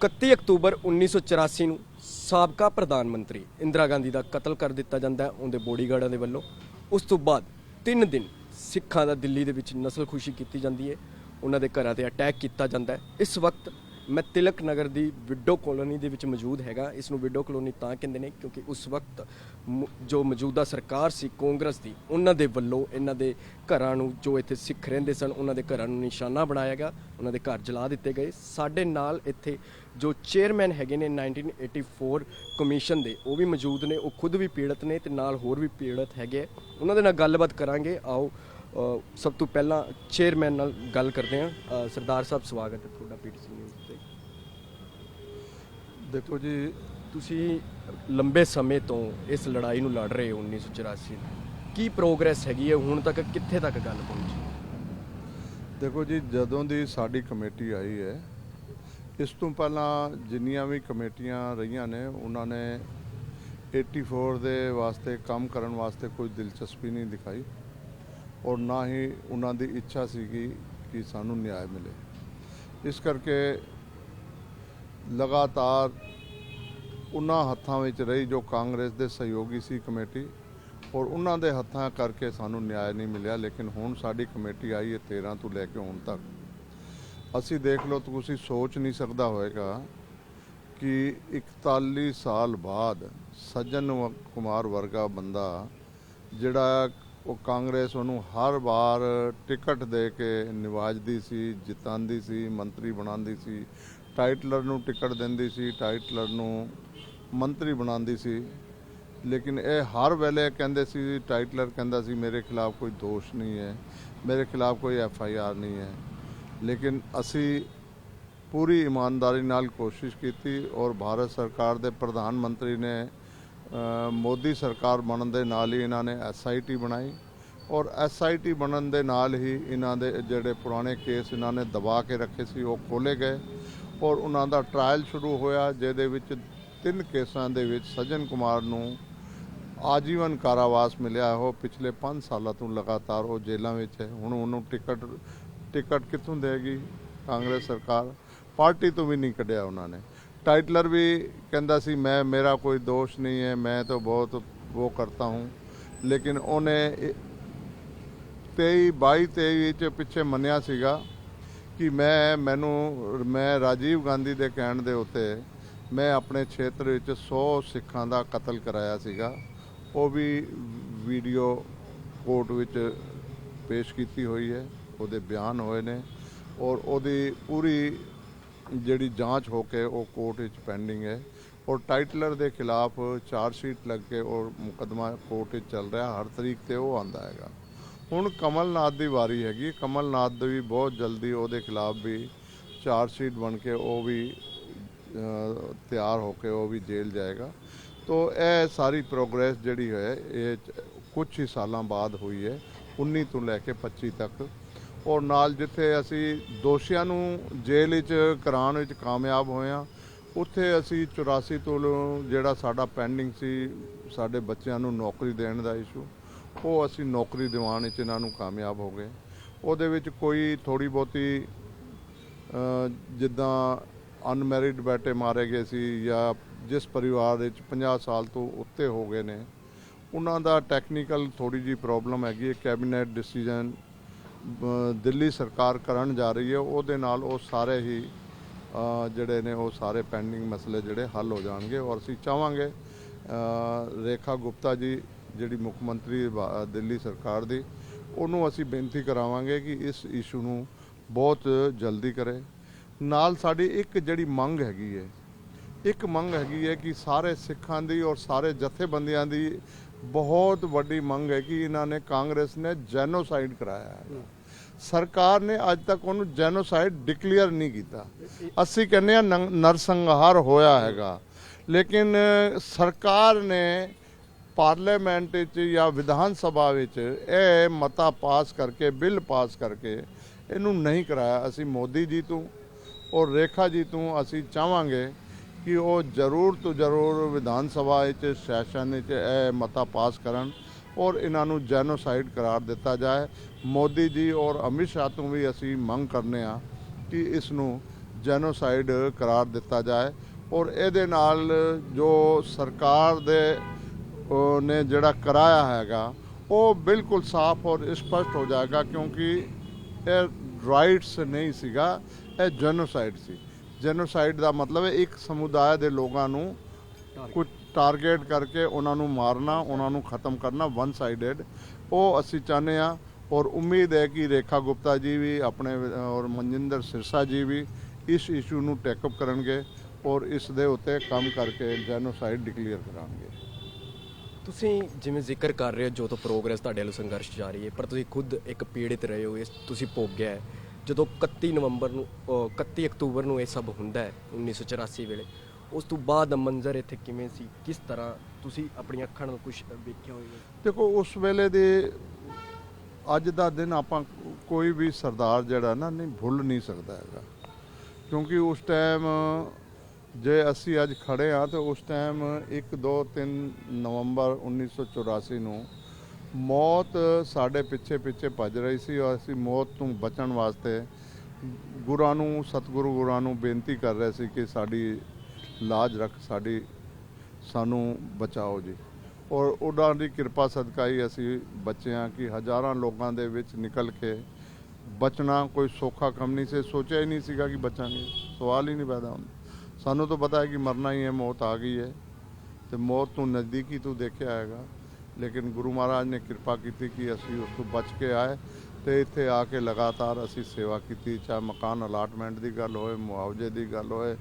31 October 1984 ਨੂੰ ਸਾਬਕਾ ਪ੍ਰਧਾਨ ਮੰਤਰੀ ਇੰਦਰਾ ਗਾਂਧੀ ਦਾ ਕਤਲ ਕਰ ਦਿੱਤਾ ਜਾਂਦਾ ਹੈ ਉਹਦੇ ਬੋਡੀਗਾਰਡਾਂ ਦੇ ਵੱਲੋਂ। ਉਸ ਤੋਂ ਬਾਅਦ 3 ਦਿਨ ਸਿੱਖਾਂ ਦਾ ਦਿੱਲੀ ਦੇ ਵਿੱਚ ਨਸਲਖੁਸ਼ੀ ਕੀਤੀ ਜਾਂਦੀ ਹੈ। ਉਹਨਾਂ ਦੇ ਘਰਾਂ ਤੇ ਅਟੈਕ ਕੀਤਾ ਜਾਂਦਾ ਹੈ। ਇਸ ਵਕਤ ਮੈਂ ਤਿਲਕ ਨਗਰ ਦੀ ਵਿਡੋ ਕਲੋਨੀ ਦੇ ਵਿੱਚ ਮੌਜੂਦ ਹੈਗਾ। ਇਸ ਨੂੰ ਵਿਡੋ ਕਲੋਨੀ ਤਾਂ ਕਹਿੰਦੇ ਨੇ ਕਿਉਂਕਿ ਉਸ ਵਕਤ ਮ- ਜੋ ਮੌਜੂਦਾ ਸਰਕਾਰ ਸੀ ਕਾਂਗਰਸ ਦੀ, ਉਹਨਾਂ ਦੇ ਵੱਲੋਂ ਇਹਨਾਂ ਦੇ ਘਰਾਂ ਨੂੰ ਜੋ ਇੱਥੇ ਸਿੱਖ ਰਹਿੰਦੇ ਸਨ, ਉਹਨਾਂ ਦੇ ਘਰਾਂ ਨੂੰ ਨਿਸ਼ਾਨਾ ਬਣਾਇਆ ਗਿਆ। ਉਹਨਾਂ ਦੇ ਘਰ ਜਲਾ ਦਿੱਤੇ ਗਏ। ਸਾਡੇ ਨਾਲ ਇੱਥੇ ਜੋ ਚੇਅਰਮੈਨ ਹੈਗੇ ਨੇ 1984 ਕਮਿਸ਼ਨ ਦੇ ਉਹ ਵੀ ਮੌਜੂਦ ਨੇ ਉਹ ਖੁਦ ਵੀ ਪੀੜਤ ਨੇ ਤੇ ਨਾਲ ਹੋਰ ਵੀ ਪੀੜਤ ਹੈਗੇ। ਉਹਨਾਂ ਦੇ ਨਾਲ ਗੱਲਬਾਤ ਕਰਾਂਗੇ। ਆਓ ਸਭ ਤੋਂ ਪਹਿਲਾਂ ਚੇਅਰਮੈਨ ਨਾਲ ਗੱਲ ਕਰਦੇ ਹਾਂ। ਸਰਦਾਰ ਸਾਹਿਬ ਸਵਾਗਤ ਹੈ ਤੁਹਾਡਾ ਪੀਟੀਸੀ ਨਿਊਜ਼ ਤੇ। ਦੇਖੋ ਜੀ ਤੁਸੀਂ ਲੰਬੇ ਸਮੇਂ ਤੋਂ ਇਸ ਲੜਾਈ ਨੂੰ ਲੜ ਰਹੇ ਹੋ 1984 ਕੀ ਪ੍ਰੋਗਰੈਸ ਹੈਗੀ ਹੈ? ਹੁਣ ਤੱਕ ਕਿੱਥੇ ਤੱਕ ਗੱਲ ਪਹੁੰਚੀ? ਦੇਖੋ ਜੀ ਜਦੋਂ ਦੀ ਸਾਡੀ ਕਮੇਟੀ ਆਈ ਹੈ ਇਸ ਤੋਂ ਪਹਿਲਾਂ ਜਿੰਨੀਆਂ ਵੀ ਕਮੇਟੀਆਂ ਰਹੀਆਂ ਨੇ, ਉਹਨਾਂ ਨੇ 84 ਦੇ ਵਾਸਤੇ ਕੰਮ ਕਰਨ ਵਾਸਤੇ ਕੋਈ ਦਿਲਚਸਪੀ ਨਹੀਂ ਦਿਖਾਈ ਔਰ ਨਾ ਹੀ ਉਹਨਾਂ ਦੀ ਇੱਛਾ ਸੀਗੀ ਕਿ ਸਾਨੂੰ ਨਿਆਂ ਮਿਲੇ। ਇਸ ਕਰਕੇ ਲਗਾਤਾਰ ਉਹਨਾਂ ਹੱਥਾਂ ਵਿੱਚ ਰਹੀ ਜੋ ਕਾਂਗਰਸ ਦੇ ਸਹਿਯੋਗੀ ਸੀ ਕਮੇਟੀ ਔਰ ਉਹਨਾਂ ਦੇ ਹੱਥਾਂ ਕਰਕੇ ਸਾਨੂੰ ਨਿਆਂ ਨਹੀਂ ਮਿਲਿਆ, ਲੇਕਿਨ ਹੁਣ ਸਾਡੀ ਕਮੇਟੀ ਆਈ ਹੈ 13 ਤੋਂ ਲੈ ਕੇ ਹੁਣ ਤੱਕ। ਅਸੀਂ ਦੇਖ ਲਓ, ਤੁਸੀਂ ਸੋਚ ਨਹੀਂ ਸਕਦਾ ਹੋਏਗਾ ਕਿ 41 ਸਾਲ ਬਾਅਦ ਸੱਜਣ ਕੁਮਾਰ ਵਰਗਾ ਬੰਦਾ ਜਿਹੜਾ ਉਹ ਕਾਂਗਰਸ ਉਹਨੂੰ ਹਰ ਵਾਰ ਟਿਕਟ ਦੇ ਕੇ ਨਿਵਾਜਦੀ ਸੀ ਜਿਤਾਉਂਦੀ ਸੀ, ਮੰਤਰੀ ਬਣਾਉਂਦੀ ਸੀ, ਟਾਈਟਲਰ ਨੂੰ ਟਿਕਟ ਦਿੰਦੀ ਸੀ, ਟਾਈਟਲਰ ਨੂੰ ਮੰਤਰੀ ਬਣਾਉਂਦੀ ਸੀ। ਲੇਕਿਨ ਇਹ ਹਰ ਵੇਲੇ ਕਹਿੰਦੇ ਸੀ, ਟਾਈਟਲਰ ਕਹਿੰਦਾ ਸੀ, ਮੇਰੇ ਖਿਲਾਫ ਕੋਈ ਦੋਸ਼ ਨਹੀਂ ਹੈ, ਮੇਰੇ ਖਿਲਾਫ ਕੋਈ ਐਫ ਆਈ ਆਰ ਨਹੀਂ ਹੈ। ਲੇਕਿਨ ਅਸੀਂ ਪੂਰੀ ਇਮਾਨਦਾਰੀ ਨਾਲ ਕੋਸ਼ਿਸ਼ ਕੀਤੀ ਔਰ ਭਾਰਤ ਸਰਕਾਰ ਦੇ ਪ੍ਰਧਾਨ ਮੰਤਰੀ ਨੇ ਮੋਦੀ ਸਰਕਾਰ ਬਣਨ ਦੇ ਨਾਲ ਹੀ ਇਹਨਾਂ ਨੇ ਐਸਆਈਟੀ ਬਣਾਈ ਔਰ ਐਸਆਈਟੀ ਬਣਨ ਦੇ ਨਾਲ ਹੀ ਇਹਨਾਂ ਦੇ ਜਿਹੜੇ ਪੁਰਾਣੇ ਕੇਸ ਇਹਨਾਂ ਨੇ ਦਬਾ ਕੇ ਰੱਖੇ ਸੀ, ਉਹ ਖੋਲੇ ਗਏ ਔਰ ਉਹਨਾਂ ਦਾ ਟ੍ਰਾਇਲ ਸ਼ੁਰੂ ਹੋਇਆ, ਜਿਹਦੇ ਵਿੱਚ ਤਿੰਨ ਕੇਸਾਂ ਦੇ ਵਿੱਚ ਸਜਨ ਕੁਮਾਰ ਨੂੰ ਆਜੀਵਨ ਕਾਰਾਵਾਸ ਮਿਲਿਆ। ਉਹ ਪਿਛਲੇ 5 ਸਾਲਾਂ ਤੋਂ ਲਗਾਤਾਰ ਉਹ ਜੇਲ੍ਹਾਂ ਵਿੱਚ ਹੈ। ਹੁਣ ਉਹਨੂੰ ਟਿਕਟ ਟਿਕਟ ਕਿੱਥੋਂ ਦੇਗੀ? ਕਾਂਗਰਸ ਸਰਕਾਰ। ਪਾਰਟੀ ਤੋਂ ਵੀ ਨਹੀਂ ਕੱਢਿਆ ਉਹਨਾਂ ਨੇ। ਟਾਈਟਲਰ ਵੀ ਕਹਿੰਦਾ ਸੀ, ਮੈਂ, ਮੇਰਾ ਕੋਈ ਦੋਸ਼ ਨਹੀਂ ਹੈ, ਮੈਂ ਤਾਂ ਬਹੁਤ ਉਹ ਕਰਤਾ ਹੂੰ। ਲੇਕਿਨ ਉਹਨੇ 23 22 23 ਵਿੱਚ ਪਿੱਛੇ ਮੰਨਿਆ ਸੀਗਾ ਕਿ ਮੈਂ, ਮੈਨੂੰ, ਮੈਂ ਰਾਜੀਵ ਗਾਂਧੀ ਦੇ ਕਹਿਣ ਦੇ ਉੱਤੇ ਮੈਂ ਆਪਣੇ ਖੇਤਰ ਵਿੱਚ 100 ਸਿੱਖਾਂ ਦਾ ਕਤਲ ਕਰਾਇਆ ਸੀਗਾ। ਉਹ ਵੀ ਵੀਡੀਓ ਕੋਰਟ ਵਿੱਚ ਪੇਸ਼ ਕੀਤੀ ਹੋਈ ਹੈ। ਉਹਦੇ ਬਿਆਨ ਹੋਏ ਨੇ ਔਰ ਉਹਦੀ ਪੂਰੀ ਜਿਹੜੀ ਜਾਂਚ ਹੋ ਕੇ ਉਹ ਕੋਰਟ ਵਿੱਚ ਪੈਂਡਿੰਗ ਹੈ ਔਰ ਟਾਈਟਲਰ ਦੇ ਖਿਲਾਫ ਚਾਰਜ ਸ਼ੀਟ ਲੱਗ ਕੇ ਔਰ ਮੁਕਦਮਾ ਕੋਰਟ ਵਿੱਚ ਚੱਲ ਰਿਹਾ, ਹਰ ਤਰੀਕ ਤੇ ਉਹ ਆਂਦਾ ਹੈਗਾ। ਹੁਣ ਕਮਲਨਾਥ ਦੀ ਵਾਰੀ ਹੈਗੀ, ਕਮਲਨਾਥ ਦੀ ਵੀ ਬਹੁਤ ਜਲਦੀ ਉਹਦੇ ਖਿਲਾਫ ਵੀ ਚਾਰਜ ਸ਼ੀਟ ਬਣ ਕੇ ਉਹ ਵੀ ਤਿਆਰ ਹੋ ਕੇ ਉਹ ਵੀ ਜੇਲ੍ਹ ਜਾਏਗਾ। ਤੋ ਇਹ ਸਾਰੀ ਪ੍ਰੋਗਰੈਸ ਜਿਹੜੀ ਹੈ, ਇਹ ਚ- ਕੁਝ ਹੀ ਸਾਲਾਂ ਬਾਅਦ ਹੋਈ ਹੈ 19 ਤੋਂ ਲੈ ਕੇ 25 ਤੱਕ। ਔਰ ਨਾਲ ਜਿੱਥੇ ਅਸੀਂ ਦੋਸ਼ੀਆਂ ਨੂੰ ਜੇਲ੍ਹ ਵਿੱਚ ਕਰਾਉਣ ਵਿੱਚ ਕਾਮਯਾਬ ਹੋਏ ਹਾਂ, ਉੱਥੇ ਅਸੀਂ 84 ਤੋਂ ਜਿਹੜਾ ਸਾਡਾ ਪੈਂਡਿੰਗ ਸੀ, ਸਾਡੇ ਬੱਚਿਆਂ ਨੂੰ ਨੌਕਰੀ ਦੇਣ ਦਾ ਇਸ਼ੂ ਉਹ ਅਸੀਂ ਨੌਕਰੀ ਦਿਵਾਉਣ ਵਿੱਚ ਇਹਨਾਂ ਨੂੰ ਕਾਮਯਾਬ ਹੋ ਗਏ। ਉਹਦੇ ਵਿੱਚ ਕੋਈ ਥੋੜੀ ਬਹੁਤੀ ਜਿੱਦਾਂ ਅਨਮੈਰਿਡ ਬੈਟੇ ਮਾਰੇ ਗਏ ਸੀ ਜਾਂ ਜਿਸ ਪਰਿਵਾਰ ਵਿੱਚ 50 ਸਾਲ ਤੋਂ ਉੱਤੇ ਹੋ ਗਏ ਨੇ, ਉਹਨਾਂ ਦਾ ਟੈਕਨੀਕਲ ਥੋੜੀ ਜੀ ਪ੍ਰੋਬਲਮ ਹੈਗੀ ਹੈ ਕੈਬਨਿਟ ਡਿਸੀਜਨ ਦਿੱਲੀ ਸਰਕਾਰ ਕਰਨ ਜਾ ਰਹੀ ਹੈ, ਉਹਦੇ ਨਾਲ ਉਹ ਸਾਰੇ ਹੀ ਜਿਹੜੇ ਨੇ ਉਹ ਸਾਰੇ ਪੈਂਡਿੰਗ ਮਸਲੇ ਜਿਹੜੇ ਹੱਲ ਹੋ ਜਾਣਗੇ ਔਰ ਅਸੀਂ ਚਾਹਾਂਗੇ ਰੇਖਾ ਗੁਪਤਾ ਜੀ, ਜਿਹੜੀ ਮੁੱਖ ਮੰਤਰੀ ਦਿੱਲੀ ਸਰਕਾਰ ਦੀ, ਉਹਨੂੰ ਅਸੀਂ ਬੇਨਤੀ ਕਰਾਵਾਂਗੇ ਕਿ ਇਸ ਇਸ਼ੂ ਨੂੰ ਬਹੁਤ ਜਲਦੀ ਕਰੇ। ਨਾਲ ਸਾਡੀ ਇੱਕ ਜਿਹੜੀ ਮੰਗ ਹੈਗੀ ਹੈ, ਇੱਕ ਮੰਗ ਹੈਗੀ ਹੈ ਕਿ ਸਾਰੇ ਸਿੱਖਾਂ ਦੀ ਔਰ ਸਾਰੇ ਜਥੇਬੰਦੀਆਂ ਦੀ ਬਹੁਤ ਵੱਡੀ ਮੰਗ ਹੈ ਕਿ ਇਹਨਾਂ ਨੇ ਕਾਂਗਰਸ ਨੇ ਜੈਨੋਸਾਈਡ ਕਰਾਇਆ ਹੈ। ਸਰਕਾਰ ਨੇ ਅੱਜ ਤੱਕ ਉਹਨੂੰ ਜੈਨੋਸਾਈਡ ਡਿਕਲੇਅਰ ਨਹੀਂ ਕੀਤਾ। ਅਸੀਂ ਕਹਿੰਦੇ ਆ ਨਰਸੰਹਾਰ ਹੋਇਆ ਹੈਗਾ। ਲੇਕਿਨ ਸਰਕਾਰ ਨੇ ਪਾਰਲੀਮੈਂਟ ਵਿੱਚ ਜਾਂ ਵਿਧਾਨ ਸਭਾ ਵਿੱਚ ਇਹ ਮਤਾ ਪਾਸ ਕਰਕੇ, ਬਿੱਲ ਪਾਸ ਕਰਕੇ ਇਹਨੂੰ ਨਹੀਂ ਕਰਾਇਆ। ਅਸੀਂ ਮੋਦੀ ਜੀ ਤੋਂ ਔਰ ਰੇਖਾ ਜੀ ਤੋਂ ਅਸੀਂ ਚਾਹਾਂਗੇ ਕਿ ਉਹ ਜ਼ਰੂਰ ਤੋਂ ਜ਼ਰੂਰ ਵਿਧਾਨ ਸਭਾ ਵਿੱਚ ਸੈਸ਼ਨ ਵਿੱਚ ਇਹ ਮਤਾ ਪਾਸ ਕਰਨ ਔਰ ਇਹਨਾਂ ਨੂੰ ਜੈਨੋਸਾਈਡ ਕਰਾਰ ਦਿੱਤਾ ਜਾਏ। ਮੋਦੀ ਜੀ ਔਰ ਅਮਿਤ ਸ਼ਾਹ ਤੋਂ ਵੀ ਅਸੀਂ ਮੰਗ ਕਰਨੇ ਆ ਕਿ ਇਸ ਨੂੰ ਜੈਨੋਸਾਈਡ ਕਰਾਰ ਦਿੱਤਾ ਜਾਏ ਔਰ ਇਹਦੇ ਨਾਲ ਜੋ ਸਰਕਾਰ ਦੇ ਨੇ ਜਿਹੜਾ ਕਰਾਇਆ ਹੈਗਾ, ਉਹ ਬਿਲਕੁਲ ਸਾਫ਼ ਔਰ ਸਪਸ਼ਟ ਹੋ ਜਾਏਗਾ ਕਿਉਂਕਿ ਇਹ ਰਾਈਟਸ ਨਹੀਂ ਸੀਗਾ, ਇਹ ਜੈਨੋਸਾਈਡ ਸੀ। ਜੈਨੋਸਾਈਡ ਦਾ ਮਤਲਬ ਹੈ ਇੱਕ ਸਮੁਦਾਇ ਦੇ ਲੋਕਾਂ ਨੂੰ ਕੁਝ ਟਾਰਗੇਟ ਕਰਕੇ ਉਹਨਾਂ ਨੂੰ ਮਾਰਨਾ ਉਹਨਾਂ ਨੂੰ ਖਤਮ ਕਰਨਾ ਵਨ ਸਾਈਡਡ ਉਹ ਅਸੀਂ ਚਾਹੁੰਦੇ ਆ ਔਰ ਉਮੀਦ ਹੈ ਕਿ ਰੇਖਾ ਗੁਪਤਾ ਜੀ ਵੀ ਆਪਣੇ ਔਰ ਮਨਜਿੰਦਰ ਸਿਰਸਾ ਜੀ ਵੀ ਇਸ ਇਸ਼ੂ ਨੂੰ ਟੇਕ ਅਪ ਕਰਨਗੇ ਔਰ ਇਸ ਦੇ ਉੱਤੇ ਕੰਮ ਕਰਕੇ ਜੈਨੋਸਾਈਡ ਡਿਕਲੇਅਰ ਕਰਾਂਗੇ ਤੁਸੀਂ ਜਿਵੇਂ ਜ਼ਿਕਰ ਕਰ ਰਹੇ ਹੋ ਜੋ ਤੋਂ ਪ੍ਰੋਗਰੈਸ ਤੁਹਾਡੇ ਵੱਲੋਂ ਸੰਘਰਸ਼ ਜਾਰੀ ਹੈ ਪਰ ਤੁਸੀਂ ਖੁਦ ਇੱਕ ਪੀੜਿਤ ਰਹੇ ਹੋ ਇਸ ਤੁਸੀਂ ਭੋਗਿਆ ਹੈ। ਜਦੋਂ 31 ਨਵੰਬਰ ਨੂੰ, ਅਹ 31 ਅਕਤੂਬਰ ਨੂੰ ਇਹ ਸਭ ਹੁੰਦਾ ਹੈ 1984 ਵੇਲੇ, ਉਸ ਤੋਂ ਬਾਅਦ ਮੰਜ਼ਰ ਇੱਥੇ ਕਿਵੇਂ ਸੀ? ਕਿਸ ਤਰ੍ਹਾਂ ਤੁਸੀਂ ਆਪਣੀਆਂ ਅੱਖਾਂ ਨਾਲ ਕੁਝ ਵੇਖਿਆ ਹੋਵੇਗਾ ਦੇਖੋ, ਉਸ ਵੇਲੇ ਦੇ ਅੱਜ ਦਾ ਦਿਨ ਆਪਾਂ ਕੋਈ ਵੀ ਸਰਦਾਰ ਜਿਹੜਾ ਨਾ, ਨਹੀਂ, ਭੁੱਲ ਨਹੀਂ ਸਕਦਾ ਹੈਗਾ। ਕਿਉਂਕਿ ਉਸ ਟਾਈਮ ਜੇ ਅਸੀਂ ਅੱਜ ਖੜੇ ਆ ਤਾਂ ਉਸ ਟਾਈਮ 1 2 3 ਨਵੰਬਰ 1984 ਨੂੰ ਮੌਤ ਸਾਡੇ ਪਿੱਛੇ ਪਿੱਛੇ ਭੱਜ ਰਹੀ ਸੀ ਔਰ ਅਸੀਂ ਮੌਤ ਤੋਂ ਬਚਣ ਵਾਸਤੇ ਗੁਰਾਂ ਨੂੰ, ਸਤਿਗੁਰੂ ਗੁਰਾਂ ਨੂੰ ਬੇਨਤੀ ਕਰ ਰਹੇ ਸੀ ਕਿ ਸਾਡੀ ਲਾਜ ਰੱਖ, ਸਾਡੀ, ਸਾਨੂੰ ਬਚਾਓ ਜੀ। ਔਰ ਉਹਨਾਂ ਦੀ ਕਿਰਪਾ ਸਦਕਾ ਹੀ ਅਸੀਂ ਬਚੇ ਹਾਂ ਕਿ ਹਜ਼ਾਰਾਂ ਲੋਕਾਂ ਦੇ ਵਿੱਚ ਨਿਕਲ ਕੇ ਬਚਣਾ ਕੋਈ ਸੌਖਾ ਕੰਮ ਨਹੀਂ ਸੀ। ਸੋਚਿਆ ਹੀ ਨਹੀਂ ਸੀਗਾ ਕਿ ਬਚਾਂਗੇ। ਸਵਾਲ ਹੀ ਨਹੀਂ ਪੈਦਾ ਹੁੰਦਾ। ਸਾਨੂੰ ਤਾਂ ਪਤਾ ਹੈ ਕਿ ਮਰਨਾ ਹੀ ਹੈ, ਮੌਤ ਆ ਗਈ ਹੈ। ਤੇ ਮੌਤ ਤੋਂ ਨਜ਼ਦੀਕੀ ਤੋਂ ਦੇਖਿਆ ਹੈਗਾ। ਲੇਕਿਨ ਗੁਰੂ ਮਹਾਰਾਜ ਨੇ ਕਿਰਪਾ ਕੀਤੀ ਕਿ ਅਸੀਂ ਉਸ ਤੋਂ ਬਚ ਕੇ ਆਏ ਤੇ ਇੱਥੇ ਆ ਕੇ ਲਗਾਤਾਰ ਅਸੀਂ ਸੇਵਾ ਕੀਤੀ, ਚਾਹੇ ਮਕਾਨ ਅਲਾਟਮੈਂਟ ਦੀ ਗੱਲ ਹੋਏ, ਮੁਆਵਜ਼ੇ ਦੀ ਗੱਲ ਹੋਏ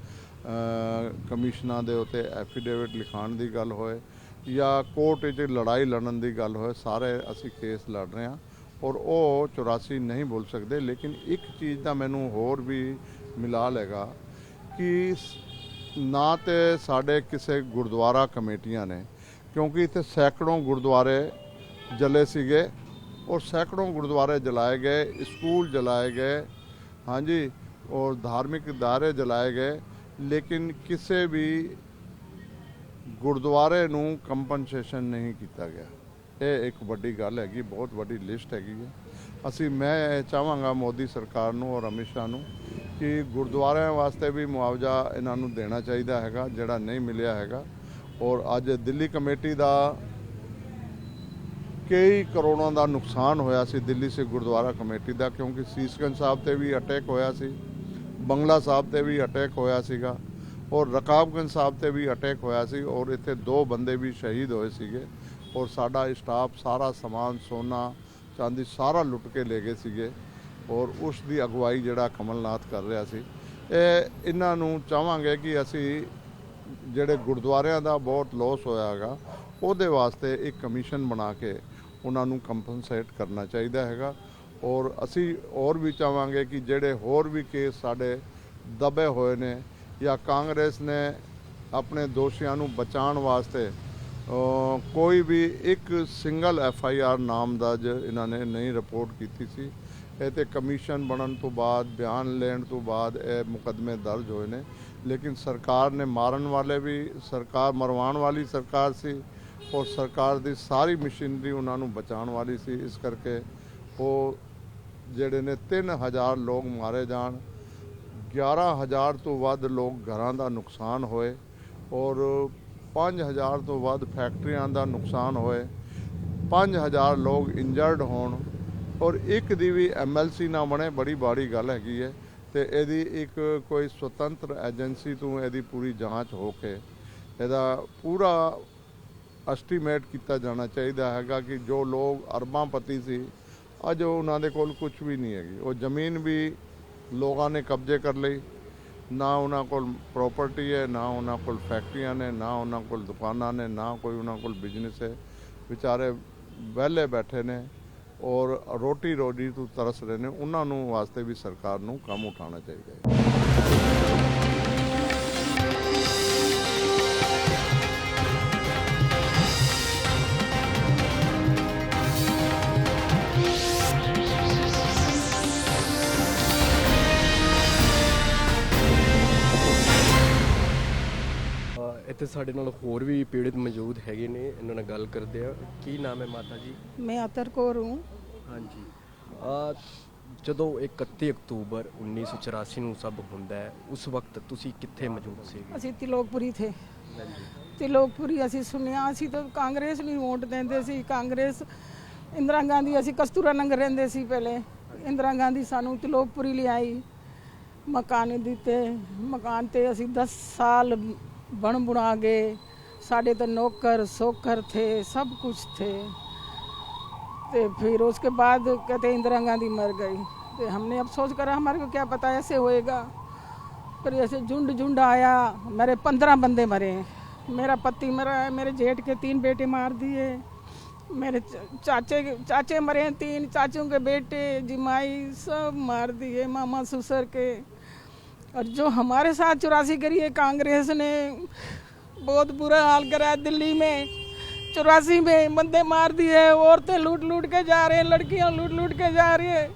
ਕਮਿਸ਼ਨਾਂ ਦੇ ਉੱਤੇ ਐਫੀਡੇਵਿਟ ਲਿਖਾਉਣ ਦੀ ਗੱਲ ਹੋਏ, ਜਾਂ ਕੋਰਟ ਵਿੱਚ ਲੜਾਈ ਲੜਨ ਦੀ ਗੱਲ ਹੋਏ, ਸਾਰੇ ਅਸੀਂ ਕੇਸ ਲੜ ਰਹੇ ਹਾਂ। ਔਰ ਉਹ 84 ਨਹੀਂ ਬੋਲ ਸਕਦੇ, ਲੇਕਿਨ ਇੱਕ ਚੀਜ਼ ਦਾ ਮੈਨੂੰ ਹੋਰ ਵੀ ਮਿਲਾਲ ਹੈਗਾ ਕਿ ਨਾ ਤੇ ਸਾਡੇ ਕਿਸੇ ਗੁਰਦੁਆਰਾ ਕਮੇਟੀਆਂ ਨੇ ਕਿਉਂਕਿ ਇੱਥੇ ਸੈਂਕੜੋਂ ਗੁਰਦੁਆਰੇ ਜਲੇ ਸੀਗੇ ਔਰ ਸੈਂਕੜੋਂ ਗੁਰਦੁਆਰੇ ਜਲਾਏ ਗਏ, ਸਕੂਲ ਜਲਾਏ ਗਏ, ਹਾਂਜੀ, ਔਰ ਧਾਰਮਿਕ ਅਦਾਰੇ ਜਲਾਏ ਗਏ, ਲੇਕਿਨ ਕਿਸੇ ਵੀ ਗੁਰਦੁਆਰੇ ਨੂੰ ਕੰਪਨਸੇਸ਼ਨ ਨਹੀਂ ਕੀਤਾ ਗਿਆ। ਇਹ ਇੱਕ ਵੱਡੀ ਗੱਲ ਹੈਗੀ, ਬਹੁਤ ਵੱਡੀ ਲਿਸਟ ਹੈਗੀ ਹੈ। ਅਸੀਂ, ਮੈਂ ਇਹ ਚਾਹਾਂਗਾ ਮੋਦੀ ਸਰਕਾਰ ਨੂੰ ਔਰ ਅਮਿਤ ਸ਼ਾਹ ਨੂੰ ਕਿ ਗੁਰਦੁਆਰਿਆਂ ਵਾਸਤੇ ਵੀ ਮੁਆਵਜ਼ਾ ਇਹਨਾਂ ਨੂੰ ਦੇਣਾ ਚਾਹੀਦਾ ਹੈਗਾ, ਜਿਹੜਾ ਨਹੀਂ ਮਿਲਿਆ ਹੈਗਾ। ਔਰ ਅੱਜ ਦਿੱਲੀ ਕਮੇਟੀ ਦਾ ਕਈ ਕਰੋੜਾਂ ਦਾ ਨੁਕਸਾਨ ਹੋਇਆ ਸੀ ਦਿੱਲੀ ਸੇ ਗੁਰਦੁਆਰਾ ਕਮੇਟੀ ਦਾ, ਕਿਉਂਕਿ ਸੀਸਗੰਜ ਸਾਹਿਬ ਤੇ ਵੀ ਅਟੈਕ ਹੋਇਆ ਸੀ, ਬੰਗਲਾ ਸਾਹਿਬ ਤੇ ਵੀ ਅਟੈਕ ਹੋਇਆ ਸੀਗਾ, ਔਰ ਰਕਾਬਗੰਜ ਸਾਹਿਬ ਤੇ ਵੀ ਅਟੈਕ ਹੋਇਆ ਸੀ, ਔਰ ਇੱਥੇ ਦੋ ਬੰਦੇ ਵੀ ਸ਼ਹੀਦ ਹੋਏ ਸੀਗੇ, ਔਰ ਸਾਡਾ ਸਟਾਫ ਸਾਰਾ ਸਮਾਨ, ਸੋਨਾ, ਚਾਂਦੀ ਸਾਰਾ ਲੁੱਟ ਕੇ ਲੈ ਗਏ ਸੀਗੇ, ਔਰ ਉਸ ਦੀ ਅਗਵਾਈ ਜਿਹੜਾ ਕਮਲਨਾਥ ਕਰ ਰਿਹਾ ਸੀ। ਇਹ ਇਹਨਾਂ ਨੂੰ ਚਾਹਾਂਗੇ ਕਿ ਅਸੀਂ ਜਿਹੜੇ ਗੁਰਦੁਆਰਿਆਂ ਦਾ ਬਹੁਤ ਲੋਸ ਹੋਇਆ ਹੈਗਾ, ਉਹਦੇ ਵਾਸਤੇ ਇੱਕ ਕਮਿਸ਼ਨ ਬਣਾ ਕੇ ਉਹਨਾਂ ਨੂੰ ਕੰਪਨਸੇਟ ਕਰਨਾ ਚਾਹੀਦਾ ਹੈਗਾ। ਔਰ ਅਸੀਂ ਹੋਰ ਵੀ ਚਾਹਾਂਗੇ ਕਿ ਜਿਹੜੇ ਹੋਰ ਵੀ ਕੇਸ ਸਾਡੇ ਦਬੇ ਹੋਏ ਨੇ ਜਾਂ ਕਾਂਗਰਸ ਨੇ ਆਪਣੇ ਦੋਸ਼ੀਆਂ ਨੂੰ ਬਚਾਉਣ ਵਾਸਤੇ ਕੋਈ ਵੀ ਇੱਕ ਸਿੰਗਲ ਐਫ ਆਈ ਆਰ ਨਾਮ ਨਾਮਦਰਜ ਇਹਨਾਂ ਨੇ ਨਹੀਂ ਰਿਪੋਰਟ ਕੀਤੀ ਸੀ। ਇਹ ਤੇ ਕਮਿਸ਼ਨ ਬਣਨ ਤੋਂ ਬਾਅਦ, ਬਿਆਨ ਲੈਣ ਤੋਂ ਬਾਅਦ ਇਹ ਮੁਕਦਮੇ ਦਰਜ ਹੋਏ ਨੇ। ਲੇਕਿਨ ਸਰਕਾਰ ਨੇ ਮਾਰਨ ਵਾਲੇ ਵੀ ਸਰਕਾਰ ਮਰਵਾਉਣ ਵਾਲੀ ਸਰਕਾਰ ਸੀ ਔਰ ਸਰਕਾਰ ਦੀ ਸਾਰੀ ਮਸ਼ੀਨਰੀ ਉਹਨਾਂ ਨੂੰ ਬਚਾਉਣ ਵਾਲੀ ਸੀ ਇਸ ਕਰਕੇ ਉਹ ਜਿਹੜੇ ਨੇ 3000 ਲੋਕ ਮਾਰੇ ਜਾਣ 11000 ਤੋਂ ਵੱਧ ਲੋਕ ਘਰਾਂ ਦਾ ਨੁਕਸਾਨ ਹੋਏ ਔਰ 5000 ਤੋਂ ਵੱਧ ਫੈਕਟਰੀਆਂ ਦਾ ਨੁਕਸਾਨ ਹੋਏ 5000 ਲੋਕ ਇੰਜਰਡ ਹੋਣ ਔਰ ਇੱਕ ਦੀ ਵੀ ਐਮਐਲਸੀ ਨਾ ਬਣੇ ਬੜੀ ਬਾੜੀ ਗੱਲ ਹੈਗੀ ਹੈ ਤੇ ਇਹਦੀ ਇੱਕ ਕੋਈ ਸੁਤੰਤਰ ਏਜੰਸੀ ਤੋਂ ਇਹਦੀ ਪੂਰੀ ਜਾਂਚ ਹੋ ਕੇ ਇਹਦਾ ਪੂਰਾ ਐਸਟੀਮੇਟ ਕੀਤਾ ਜਾਣਾ ਚਾਹੀਦਾ ਹੈਗਾ ਕਿ ਜੋ ਲੋਕ ਅਰਬਾਂ ਪਤੀ ਸੀ, ਅੱਜ ਉਹਨਾਂ ਦੇ ਕੋਲ ਕੁਝ ਵੀ ਨਹੀਂ ਹੈਗੀ। ਉਹ ਜ਼ਮੀਨ ਵੀ ਲੋਕਾਂ ਨੇ ਕਬਜ਼ੇ ਕਰ ਲਈ। ਨਾ ਉਹਨਾਂ ਕੋਲ ਪ੍ਰਾਪਰਟੀ ਹੈ, ਨਾ ਉਹਨਾਂ ਕੋਲ ਫੈਕਟਰੀਆਂ ਨੇ, ਨਾ ਉਹਨਾਂ ਕੋਲ ਦੁਕਾਨਾਂ ਨੇ, ਨਾ ਕੋਈ ਉਹਨਾਂ ਕੋਲ ਬਿਜ਼ਨਸ ਹੈ। ਵਿਚਾਰੇ ਵਿਹਲੇ ਬੈਠੇ ਨੇ। ਔਰ ਰੋਟੀ ਰੋਜੀ ਤੋਂ ਤਰਸ ਰਹੇ ਨੇ, ਉਹਨਾਂ ਨੂੰ ਵਾਸਤੇ ਵੀ ਸਰਕਾਰ ਨੂੰ ਕੰਮ ਉਠਾਉਣਾ ਚਾਹੀਦਾ ਹੈ। ਇੱਥੇ ਸਾਡੇ ਨਾਲ ਹੋਰ ਵੀ ਪੀੜਿਤ ਮੌਜੂਦ ਹੈਗੇ ਨੇ ਇਹਨਾਂ ਨਾਲ ਗੱਲ ਕਰਦੇ ਆ ਕੀ ਨਾਮ ਹੈ ਮਾਤਾ ਜੀ मैं अतर कौर हूँ ਹਾਂਜੀ ਆ ਜਦੋਂ 31 ਅਕਤੂਬਰ 1984 ਨੂੰ ਸਭ ਹੁੰਦਾ ਹੈ ਉਸ ਵਕਤ ਤੁਸੀਂ ਕਿੱਥੇ ਮੌਜੂਦ ਸੀ ਅਸੀਂ ਤਿਲੋਕਪੁਰੀ ਥੇ ਤਿਲੋਕਪੁਰੀ ਅਸੀਂ ਸੁਣਿਆ ਅਸੀਂ ਤਾਂ ਕਾਂਗਰਸ ਨੂੰ ਹੀ ਵੋਟ ਦਿੰਦੇ ਸੀ ਕਾਂਗਰਸ ਇੰਦਰਾ ਗਾਂਧੀ ਅਸੀਂ ਕਸਤੂਰਾ ਨਗਰ ਰਹਿੰਦੇ ਸੀ ਪਹਿਲੇ ਇੰਦਰਾ ਗਾਂਧੀ ਸਾਨੂੰ ਤਿਲੋਕਪੁਰੀ ਲਿਆਈ ਮਕਾਨ ਦਿੱਤੇ ਮਕਾਨ ਤੇ ਅਸੀਂ 10 ਸਾਲ बन बुनागे। साढ़े तो नौकर, सोकर थे, सब कुछ थे। तो फिर उसके बाद कहते इंदिरा गांधी मर गई। तो हमने अफसोस करा, हमारे को क्या पता ऐसे होएगा। पर ऐसे झुंड झुंड आया, मेरे पंद्रह बंदे मरे। मेरा पति मरा है मेरे जेठ के तीन बेटे मार दिए। मेरे चाचे चाचे मरे हैं तीन, चाचों के बेटे, जिमाई सब मार दिए, मामा, ससुर के। और जो हमारे साथ चौरासी करी है, कांग्रेस ने बहुत बुरा हाल करा है दिल्ली में। चौरासी में बंदे मार दिए औरतें लूट लूट के जा रहे हैं, लड़कियाँ लूट लूट के जा रही है।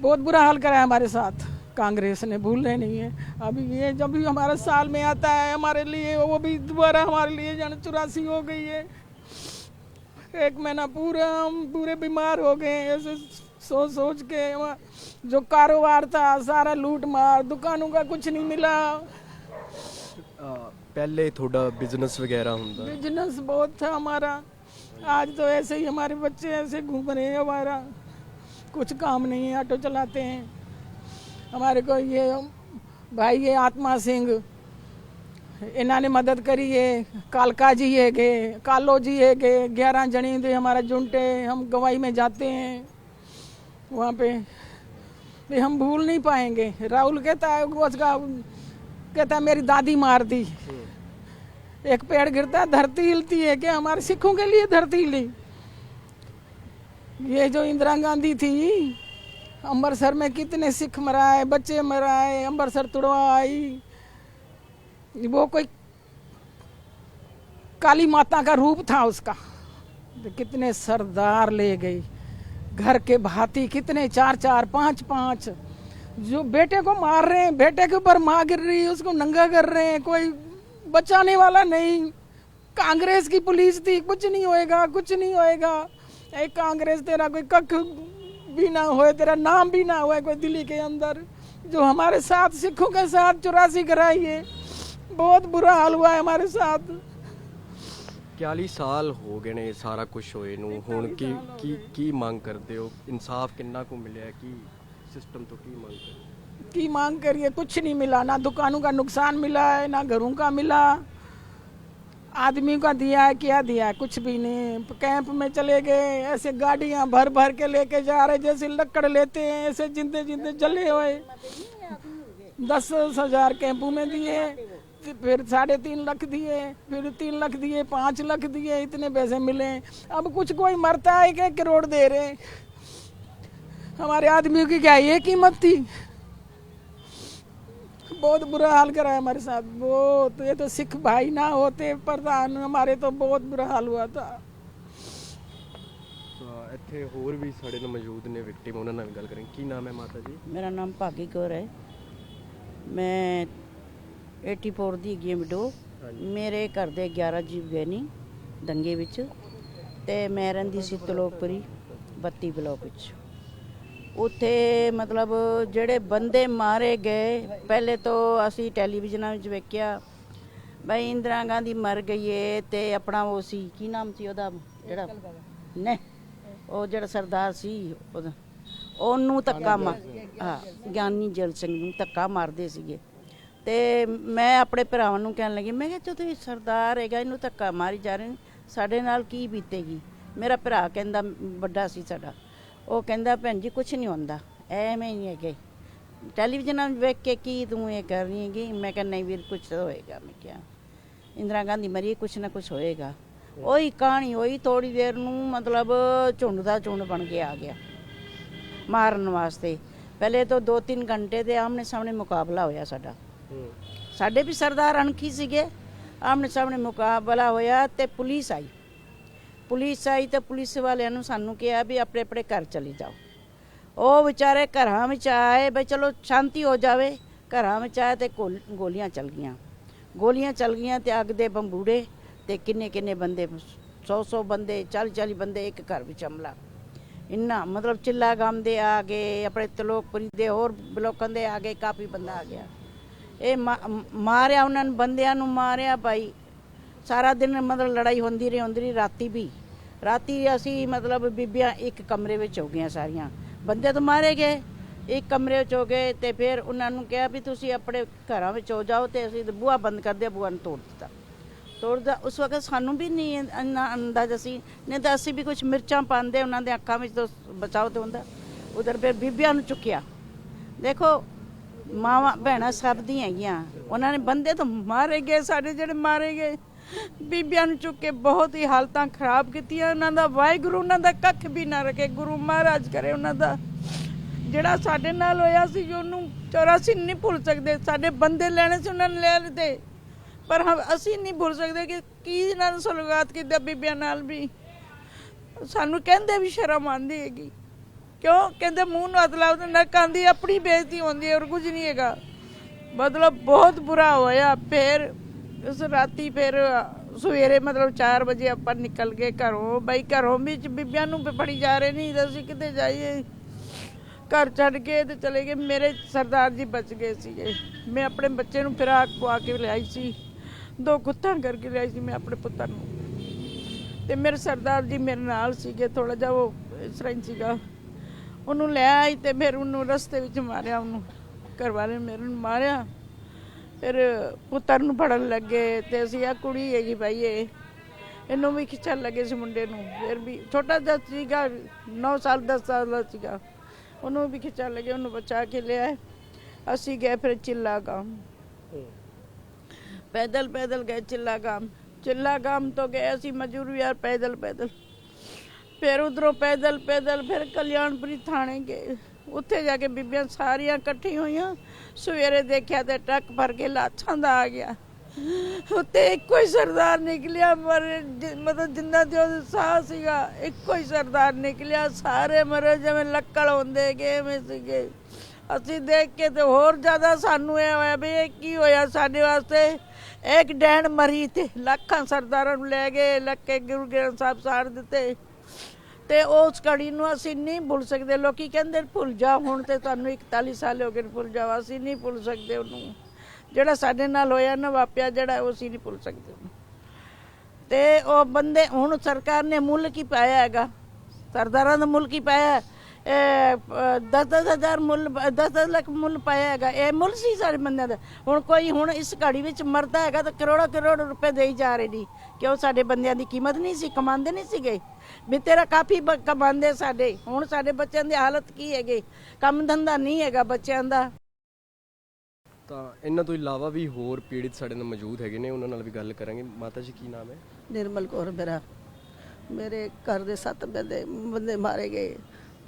बहुत बुरा हाल करा है हमारे साथ। कांग्रेस ने भूल रहे नहीं है। अभी ये जब भी हमारे साल में आता है, हमारे लिए, वो भी दोबारा हमारे लिए जन चौरासी हो गई है। एक महीना पूरे हम पूरे बीमार हो गए ऐसे सोच सोच के जो कारोबार था सारा लूट मार दुकानों का कुछ नहीं मिला। पहले थोड़ा बिज़नेस वगैरह होता। बिज़नेस बहुत था हमारा। आज तो ऐसे ही हमारे बच्चे ऐसे घूम रहे हैं हमारा। कुछ काम नहीं है ऑटो चलाते हैं। हमारे को ये भाई ये आत्मा सिंह इन्होंने मदद करी है, कालका जी है गे, कालो जी है गे, ग्यारह जनी थे हमारा जुंटे हम गवाई में जाते हैं। वहाँ पे भी हम भूल नहीं पाएँगे। राहुल कहता है उसका, कहता है मेरी दादी मार दी। एक पेड़ गिरता है धरती हिलती है क्या? हमारे सिखों के लिए धरती हिली। ये जो इंदिरा गांधी थी अमृतसर में कितने सिख मराए, बच्चे मराए अमृतसर तुड़वाई। वो कोई काली माता का रूप था उसका। तो कितने सरदार ले गई। घर के भाती कितने चार चार, पाँच पाँच। जो बेटे को मार रहे हैं, बेटे के ऊपर माँ गिर रही है, उसको नंगा कर रहे हैं, कोई बचाने वाला नहीं। कांग्रेस की पुलिस थी, कुछ नहीं होएगा, कुछ नहीं होएगा। एक कांग्रेस तेरा कोई कख भी ना होए, तेरा नाम भी ना होए, कोई दिल्ली के अंदर। जो हमारे साथ सिखों के साथ चौरासी कराई है बहुत बुरा हाल हुआ है हमारे साथ 41 ਸਾਲ ਹੋ ਗਏ ਨੇ ਇਹ ਸਾਰਾ ਕੁਝ ਹੋਏ ਨੂੰ ਹੁਣ ਕੀ ਕੀ ਕੀ ਮੰਗ ਕਰਦੇ ਹੋ ਇਨਸਾਫ ਕਿੰਨਾ ਕੁ ਮਿਲਿਆ ਕੀ ਸਿਸਟਮ ਤੋਂ ਕੀ ਮੰਗ ਕਰਦੇ ਹੋ? की मांग करिए कुछ नहीं मिला ना दुकानों का नुकसान मिला है ना घरों का मिला आदमी का दिया है क्या दिया है कुछ भी नहीं कैंप में चले गए ऐसे गाड़ियां भर भर के लेके जा रहे जैसे लकड़ लेते हैं ऐसे जिंदे जिंदे जले हुए दस हजार कैंपों में दिए फिर साढ़े तीन लाख दिए फिर तीन लाख दिए पाँच लाख दिए इतने पैसे मिले अब कुछ कोई मरता है कि करोड़ दे रहे हमारे आदमियों की क्या ये कीमत थी बहुत बुरा हाल करा है हमारे साथ बहुत ये तो सिख भाई ना होते प्रधान हमारे तो बहुत बुरा हाल हुआ था ਤਾਂ ਇੱਥੇ ਹੋਰ ਵੀ ਸਾਡੇ ਨਾਲ ਮੌਜੂਦ ਨੇ ਵਿਕਟਿਮ ਉਹਨਾਂ ਨਾਲ ਵੀ ਗੱਲ ਕਰਾਂਗੇ ਕੀ ਨਾਮ ਹੈ ਮਾਤਾ ਜੀ ਮੇਰਾ ਨਾਮ ਭਾਗੀ ਕੌਰ ਹੈ ਮੈਂ 84 ਦੀ ਹੈਗੀ ਹਾਂ ਵਿਡੋ ਮੇਰੇ ਘਰ ਦੇ 11 ਜੀਵ ਗਏ ਨਹੀਂ ਦੰਗੇ ਵਿੱਚ। ਤੇ ਮੈਂ ਰਹਿੰਦੀ ਸੀ ਤਲੋਕਪੁਰੀ 32 ਬਲਾਕ ਵਿੱਚ। ਉੱਥੇ ਮਤਲਬ ਜਿਹੜੇ ਬੰਦੇ ਮਾਰੇ ਗਏ ਪਹਿਲੇ ਤੋਂ ਅਸੀਂ ਟੈਲੀਵਿਜ਼ਨਾਂ ਵਿੱਚ ਵੇਖਿਆ ਬਈ ਇੰਦਰਾ ਗਾਂਧੀ ਮਰ ਗਈ ਏ ਤੇ ਆਪਣਾ ਉਹ ਸੀ ਕੀ ਨਾਮ ਸੀ ਉਹਦਾ? ਜਿਹੜਾ ਨੇ ਉਹ ਜਿਹੜਾ ਸਰਦਾਰ ਸੀ ਉਹਦਾ। ਉਹਨੂੰ ਧੱਕਾ ਮਾਰ ਹਾਂ ਗਿਆਨੀ ਜਲ ਸਿੰਘ ਨੂੰ ਧੱਕਾ ਮਾਰਦੇ ਸੀਗੇ। ਤੇ ਮੈਂ ਆਪਣੇ ਭਰਾਵਾਂ ਨੂੰ ਕਹਿਣ ਲੱਗੀ, ਮੈਂ ਕਿਹਾ ਜਦੋਂ ਇਹ ਸਰਦਾਰ ਹੈਗਾ, ਇਹਨੂੰ ਧੱਕਾ ਮਾਰੀ ਜਾ ਰਹੇ ਨੇ, ਸਾਡੇ ਨਾਲ ਕੀ ਬੀਤੇਗੀ? ਮੇਰਾ ਭਰਾ ਕਹਿੰਦਾ, ਵੱਡਾ ਸੀ ਸਾਡਾ। ਉਹ ਕਹਿੰਦਾ, ਭੈਣ ਜੀ ਕੁਝ ਨਹੀਂ ਹੁੰਦਾ, ਐਵੇਂ ਹੀ ਹੈਗੇ। ਟੈਲੀਵਿਜ਼ਨ ਵਿੱਚ ਵੇਖ ਕੇ ਕੀ ਤੂੰ ਇਹ ਕਰ ਰਹੀ ਹੈਗੀ? ਮੈਂ ਕਿਹਾ, ਨਹੀਂ ਵੀਰ ਕੁਝ ਹੋਏਗਾ, ਮੈਂ ਕਿਹਾ। ਇੰਦਰਾ ਗਾਂਧੀ ਮਰੀ ਕੁਛ ਨਾ ਕੁਛ ਹੋਏਗਾ। ਉਹੀ ਕਹਾਣੀ ਹੋਈ ਥੋੜੀ ਦੇਰ ਨੂੰ ਮਤਲਬ ਝੁੰਡ ਦਾ ਝੁੰਡ ਬਣ ਕੇ ਆ ਗਿਆ, ਮਾਰਨ ਵਾਸਤੇ। ਪਹਿਲੇ ਤੋਂ 2-3 ਘੰਟੇ ਦੇ ਆਮਨੇ ਸਾਹਮਣੇ ਮੁਕਾਬਲਾ ਹੋਇਆ ਸਾਡਾ। ਸਾਡੇ ਵੀ ਸਰਦਾਰ ਅਣਖੀ ਸੀਗੇ। ਆਮਨੇ ਸਾਹਮਣੇ ਮੁਕਾਬਲਾ ਹੋਇਆ ਤੇ ਪੁਲਿਸ ਆਈ। ਪੁਲਿਸ ਆਈ ਤੇ ਪੁਲਿਸ ਵਾਲਿਆਂ ਨੂੰ ਸਾਨੂੰ ਕਿਹਾ ਵੀ ਆਪਣੇ ਆਪਣੇ ਘਰ ਚਲੇ ਜਾਓ। ਉਹ ਵਿਚਾਰੇ ਘਰਾਂ ਵਿੱਚ ਆਏ ਬਈ ਚਲੋ ਸ਼ਾਂਤੀ ਹੋ ਜਾਵੇ। ਘਰਾਂ ਵਿੱਚ ਆਏ ਤੇ ਗੋਲ- ਗੋਲੀਆਂ ਚੱਲ ਗਈਆਂ। ਗੋਲੀਆਂ ਚੱਲ ਗਈਆਂ ਤੇ ਅੱਗ ਦੇ ਬੰਬੂੜੇ ਤੇ ਕਿੰਨੇ ਕਿੰਨੇ ਬੰਦੇ 100 100 ਬੰਦੇ 40 40 ਬੰਦੇ ਇੱਕ ਘਰ ਵਿੱਚ ਹਮਲਾ। ਇੰਨਾ ਮਤਲਬ ਚਿੱਲਾ ਗਾਮ ਦੇ ਆ ਗਏ, ਆਪਣੇ ਤਲੋਕਪੁਰੀ ਦੇ ਹੋਰ ਬਲੋਕਾਂ ਦੇ ਆ ਗਏ, ਕਾਫੀ ਬੰਦਾ ਆ ਗਿਆ। ਇਹ ਮਾ- ਮਾਰਿਆ ਉਹਨਾਂ ਨੂੰ, ਬੰਦਿਆਂ ਨੂੰ ਮਾਰਿਆ ਭਾਈ। ਸਾਰਾ ਦਿਨ ਮਤਲਬ ਲੜਾਈ ਹੁੰਦੀ ਰਹੀ ਹੁੰਦੀ ਰਹੀ, ਰਾਤੀ ਵੀ। ਰਾਤੀ ਅਸੀਂ ਮਤਲਬ ਬੀਬੀਆਂ ਇੱਕ ਕਮਰੇ ਵਿੱਚ ਹੋ ਗਈਆਂ ਸਾਰੀਆਂ। ਬੰਦੇ ਤਾਂ ਮਾਰੇ ਗਏ, ਇੱਕ ਕਮਰੇ ਵਿੱਚ ਹੋ ਗਏ ਤੇ ਫਿਰ ਉਹਨਾਂ ਨੂੰ ਕਿਹਾ ਵੀ ਤੁਸੀਂ ਆਪਣੇ ਘਰਾਂ ਵਿੱਚ ਹੋ ਜਾਓ ਤੇ ਅਸੀਂ ਤਾਂ ਬੂਹਾ ਬੰਦ ਕਰ ਦਿਆ, ਬੂਹਾ ਨੂੰ ਤੋੜ ਦਿੱਤਾ। ਤੋੜਦਾ ਉਸ ਵਕਤ ਸਾਨੂੰ ਵੀ ਨਹੀਂ ਇੰਨਾ ਅੰਦਾਜ਼ਾ ਸੀ ਨਹੀਂ ਤਾਂ ਅਸੀਂ ਵੀ ਕੁਝ ਮਿਰਚਾਂ ਪਾਉਂਦੇ, ਉਹਨਾਂ ਦੇ ਅੱਖਾਂ ਵਿੱਚ ਤੋਂ ਬਚਾਓ ਤੇ ਹੁੰਦਾ। ਉਧਰ ਫਿਰ ਬੀਬੀਆਂ ਨੂੰ ਚੁੱਕਿਆ। ਦੇਖੋ ਮਾਵਾਂ ਭੈਣਾਂ ਸਭ ਦੀਆਂ ਹੈਗੀਆਂ। ਉਹਨਾਂ ਨੇ ਬੰਦੇ ਤਾਂ ਮਾਰੇ ਗਏ, ਸਾਡੇ ਜਿਹੜੇ ਮਾਰੇ ਗਏ। ਬੀਬੀਆਂ ਨੂੰ ਚੁੱਕ ਕੇ ਬਹੁਤ ਹੀ ਹਾਲਤਾਂ ਖਰਾਬ ਕੀਤੀਆਂ ਉਹਨਾਂ ਦਾ। ਵਾਹਿਗੁਰੂ ਉਹਨਾਂ ਦਾ ਕੱਖ ਵੀ ਨਾ ਰੱਖੇ। ਗੁਰੂ ਮਹਾਰਾਜ ਕਰੇ ਉਹਨਾਂ ਦਾ। ਜਿਹੜਾ ਸਾਡੇ ਨਾਲ ਹੋਇਆ ਸੀ ਜੋ ਉਹਨੂੰ 84 ਨਹੀਂ ਭੁੱਲ ਸਕਦੇ। ਸਾਡੇ ਬੰਦੇ ਲੈਣੇ ਸੀ, ਉਹਨਾਂ ਨੇ ਲੈ ਲਿੱਤੇ। ਪਰ ਹਮ ਅਸੀਂ ਨਹੀਂ ਭੁੱਲ ਸਕਦੇ ਕਿ ਕੀ ਨਾਲ ਸਲੂਕਾਤ ਕੀਤਾ ਬੀਬੀਆਂ ਨਾਲ ਵੀ। ਸਾਨੂੰ ਕਹਿੰਦੇ ਵੀ ਸ਼ਰਮ ਆਉਂਦੀ ਹੈਗੀ। ਕਿਉਂ? ਕਹਿੰਦੇ ਮੂੰਹ ਨੂੰ ਹੱਥ ਲਾਓ ਤੇ ਨੱਕ ਆਉਂਦੀ ਆਪਣੀ ਬੇਇੱਜ਼ਤੀ ਹੁੰਦੀ ਹੈ ਔਰ ਕੁਝ ਨਹੀਂ ਹੈਗਾ। ਮਤਲਬ ਬਹੁਤ ਬੁਰਾ ਹੋਇਆ। ਫਿਰ ਉਸ ਰਾਤੀ ਫਿਰ ਸਵੇਰੇ ਮਤਲਬ 4 ਵਜੇ ਆਪਾਂ ਨਿਕਲ ਗਏ ਘਰੋਂ। ਬਈ ਘਰੋਂ ਵਿੱਚ ਬੀਬੀਆਂ ਨੂੰ ਫੜੀ ਜਾ ਰਹੇ ਨਹੀਂ, ਅਸੀਂ ਕਿਤੇ ਜਾਈਏ? ਘਰ ਛੱਡ ਕੇ ਤੇ ਚਲੇ ਗਏ। ਮੇਰੇ ਸਰਦਾਰ ਜੀ ਬਚ ਗਏ ਸੀਗੇ। ਮੈਂ ਆਪਣੇ ਬੱਚੇ ਨੂੰ ਫਿਰਾਕ ਪਵਾ ਕੇ ਲਿਆਈ ਸੀ। ਦੋ ਕੁੱਤਾਂ ਕਰਕੇ ਲਿਆਈ ਸੀ ਮੈਂ ਆਪਣੇ ਪੁੱਤਰ ਨੂੰ। ਤੇ ਮੇਰੇ ਸਰਦਾਰ ਜੀ ਮੇਰੇ ਨਾਲ ਸੀਗੇ। ਥੋੜਾ ਜਿਹਾ ਉਹ ਇਸ ਤਰ੍ਹਾਂ ਸੀਗਾ। ਉਹਨੂੰ ਲੈ ਆਈ ਤੇ ਫਿਰ ਉਹਨੂੰ ਰਸਤੇ ਵਿੱਚ ਮਾਰਿਆ, ਉਹਨੂੰ ਘਰ ਵਾਲੇ ਮੇਰੇ ਨੂੰ ਮਾਰਿਆ। ਫਿਰ ਪੁੱਤਰ ਨੂੰ ਫੜਨ ਲੱਗੇ ਤੇ ਅਸੀਂ ਆ ਕੁੜੀ ਹੈਗੀ ਬਾਈ ਇਹ, ਇਹਨੂੰ ਵੀ ਖਿੱਚਣ ਲੱਗੇ ਸੀ ਮੁੰਡੇ ਨੂੰ। ਫਿਰ ਵੀ ਛੋਟਾ ਜਿਹਾ ਸੀਗਾ 9 ਸਾਲ 10 ਸਾਲ ਦਾ ਸੀਗਾ। ਉਹਨੂੰ ਵੀ ਖਿੱਚਣ ਲੱਗੇ, ਉਹਨੂੰ ਬਚਾ ਕੇ ਲਿਆ ਅਸੀਂ ਗਏ ਫਿਰ ਚਿੱਲਾ ਗਾਮ। ਪੈਦਲ ਪੈਦਲ ਗਏ ਚਿੱਲਾ ਗਾਮ। ਚਿੱਲਾ ਗਾਮ ਤੋਂ ਗਏ ਅਸੀਂ ਮਜੂਰ ਯਾਰ ਪੈਦਲ ਪੈਦਲ ਫਿਰ ਉਧਰੋਂ ਪੈਦਲ ਪੈਦਲ ਫਿਰ ਕਲਿਆਣਪੁਰੀ ਥਾਣੇ ਗਏ। ਉੱਥੇ ਜਾ ਕੇ ਬੀਬੀਆਂ ਸਾਰੀਆਂ ਇਕੱਠੀ ਹੋਈਆਂ। ਸਵੇਰੇ ਦੇਖਿਆ ਤੇ ਟਰੱਕ ਭਰ ਕੇ ਲਾਛਾਂ ਦਾ ਆ ਗਿਆ। ਉੱਤੇ ਇੱਕੋ ਹੀ ਸਰਦਾਰ ਨਿਕਲਿਆ, ਮਰੇ ਜ- ਮਤਲਬ ਜਿੰਨਾ ਤੇ ਉਹਦਾ ਸਾਹ ਸੀਗਾ, ਇੱਕੋ ਹੀ ਸਰਦਾਰ ਨਿਕਲਿਆ। ਸਾਰੇ ਮਰੇ ਜਿਵੇਂ ਲੱਕੜ ਹੁੰਦੇ ਗਏ ਐਵੇਂ ਸੀਗੇ। ਅਸੀਂ ਦੇਖ ਕੇ ਤੇ ਹੋਰ ਜ਼ਿਆਦਾ ਸਾਨੂੰ ਇਹ ਹੋਇਆ ਵੀ ਇਹ ਕੀ ਹੋਇਆ ਸਾਡੇ ਵਾਸਤੇ? ਇੱਕ ਡੈਣ ਮਰੀ ਤੇ, ਲੱਖਾਂ ਸਰਦਾਰਾਂ ਨੂੰ ਲੈ ਗਏ ਲੱਕੇ ਗੁਰੂ ਗ੍ਰੰਥ ਸਾਹਿਬ ਸਾੜ ਦਿੱਤੇ। ਤੇ ਉਸ ਘੜੀ ਨੂੰ ਅਸੀਂ ਨਹੀਂ ਭੁੱਲ ਸਕਦੇ। ਲੋਕੀ ਕਹਿੰਦੇ ਭੁੱਲ ਜਾ, ਹੁਣ ਤੇ ਤੁਹਾਨੂੰ 41 ਸਾਲ ਹੋ ਗਏ ਭੁੱਲ ਜਾ ਅਸੀਂ ਨਹੀਂ ਭੁੱਲ ਸਕਦੇ ਉਹਨੂੰ। ਜਿਹੜਾ ਸਾਡੇ ਨਾਲ ਹੋਇਆ ਨਾ ਵਾਪਿਆ, ਜਿਹੜਾ ਉਹ ਅਸੀਂ ਨਹੀਂ ਭੁੱਲ ਸਕਦੇ ਉਹਨੂੰ। ਤੇ ਉਹ ਬੰਦੇ, ਹੁਣ ਸਰਕਾਰ ਨੇ ਮੁੱਲ ਕੀ ਪਾਇਆ ਹੈਗਾ? ਸਰਦਾਰਾਂ ਦਾ ਮੁੱਲ ਕੀ ਪਾਇਆ? ਹੈ? ਇਹ 10 ਹਜ਼ਾਰ ਮੁੱਲ 10 ਲੱਖ ਮੁੱਲ ਪਾਇਆ ਹੈਗਾ। ਇਹ ਮੁੱਲ ਸੀ ਸਾਰੇ ਬੰਦਿਆਂ ਦਾ। ਹੁਣ ਕੋਈ ਹੁਣ ਇਸ ਘੜੀ ਵਿੱਚ ਮਰਦਾ ਹੈਗਾ ਤਾਂ ਕਰੋੜਾ ਕਰੋੜ ਰੁਪਏ ਦੇਈ ਜਾ ਰਹੇ ਨੇ। ਕਿਉਂ ਸਾਡੇ ਬੰਦਿਆਂ ਦੀ ਕੀਮਤ ਨਹੀਂ ਸੀ? ਕਮਾਉਂਦੇ ਨਹੀਂ ਸੀਗੇ? ਵੀ ਤੇਰਾ ਕਾਫੀ ਕਮਾਉਂਦੇ ਸਾਡੇ। ਹੁਣ ਸਾਡੇ ਬੱਚਿਆਂ ਦੀ ਹਾਲਤ ਕੀ ਹੈਗੇ? ਕੰਮ ਧੰਦਾ ਨਹੀਂ ਹੈਗਾ ਬੱਚਿਆਂ ਦਾ। ਤਾਂ ਇਹਨਾਂ ਤੋਂ ਇਲਾਵਾ ਵੀ ਹੋਰ ਪੀੜਿਤ ਸਾਡੇ ਨਾਲ ਮੌਜੂਦ ਹੈਗੇ ਨੇ। ਉਹਨਾਂ ਨਾਲ ਵੀ ਗੱਲ ਕਰਾਂਗੇ। ਮਾਤਾ ਜੀ ਕੀ ਨਾਮ ਹੈ? ਨਿਰਮਲ ਕੌਰ ਮੇਰਾ। ਮੇਰੇ ਘਰ ਦੇ ਸੱਤ ਬੰਦੇ ਬੰਦੇ ਮਾਰੇ ਗਏ।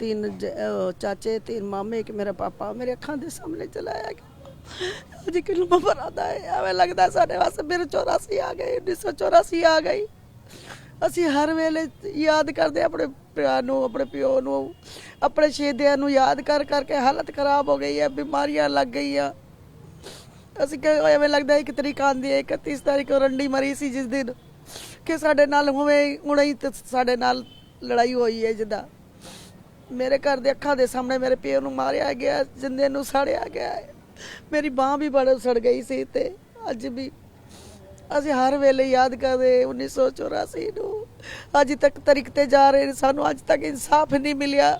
ਤਿੰਨ ਜ- ਅਹ ਚਾਚੇ, ਤਿੰਨ ਮਾਮੇ, ਇੱਕ ਮੇਰਾ ਪਾਪਾ, ਮੇਰੇ ਅੱਖਾਂ ਦੇ ਸਾਹਮਣੇ ਚਲਾਇਆ ਗਿਆ। ਅੱਜ ਕਿਲੋ ਬਰਾਦਾ ਹੈ ਐਵੇਂ ਲੱਗਦਾ ਸਾਡੇ ਵਾਸਤੇ ਮੇਰੇ 84 ਆ ਗਏ 1984 ਆ ਗਈ। ਅਸੀਂ ਹਰ ਵੇਲੇ ਯਾਦ ਕਰਦੇ ਆਪਣੇ ਪਿਓ ਨੂੰ, ਆਪਣੇ ਪਿਓ ਨੂੰ, ਆਪਣੇ ਸ਼ਹੀਦਿਆਂ ਨੂੰ ਯਾਦ ਕਰ ਕਰਕੇ ਹਾਲਤ ਖਰਾਬ ਹੋ ਗਈ ਹੈ, ਬਿਮਾਰੀਆਂ ਲੱਗ ਗਈਆਂ। ਅਸੀਂ ਕਿ ਐਵੇਂ ਲੱਗਦਾ ਇੱਕ ਤਰੀਕ ਆਂਦੀ ਹੈ 31 ਤਾਰੀਖ ਨੂੰ ਰੰਡੀ ਮਰੀ ਸੀ ਜਿਸ ਦਿਨ ਕਿ ਸਾਡੇ ਨਾਲ ਹੁਣੇ ਹੁਣੇ ਹੀ ਸਾਡੇ ਨਾਲ ਲੜਾਈ ਹੋਈ ਹੈ ਜਿੱਦਾਂ। ਮੇਰੇ ਘਰ ਦੇ ਅੱਖਾਂ ਦੇ ਸਾਹਮਣੇ ਮੇਰੇ ਪਿਓ ਨੂੰ ਮਾਰਿਆ ਗਿਆ, ਜਿੰਦੇ ਨੂੰ ਸਾੜਿਆ ਗਿਆ ਮੇਰੀ ਬਾਹ ਵੀ ਬੜਾ ਸੜ ਗਈ ਸੀ ਤੇ ਅੱਜ ਵੀ ਅਸੀਂ ਹਰ ਵੇਲੇ ਯਾਦ ਕਰਦੇ 1984 ਨੂੰ। ਅੱਜ ਤੱਕ ਤਰੀਕ ਤੇ ਜਾ ਰਹੇ ਨੇ, ਸਾਨੂੰ ਅੱਜ ਤੱਕ ਇਨਸਾਫ ਨਹੀਂ ਮਿਲਿਆ।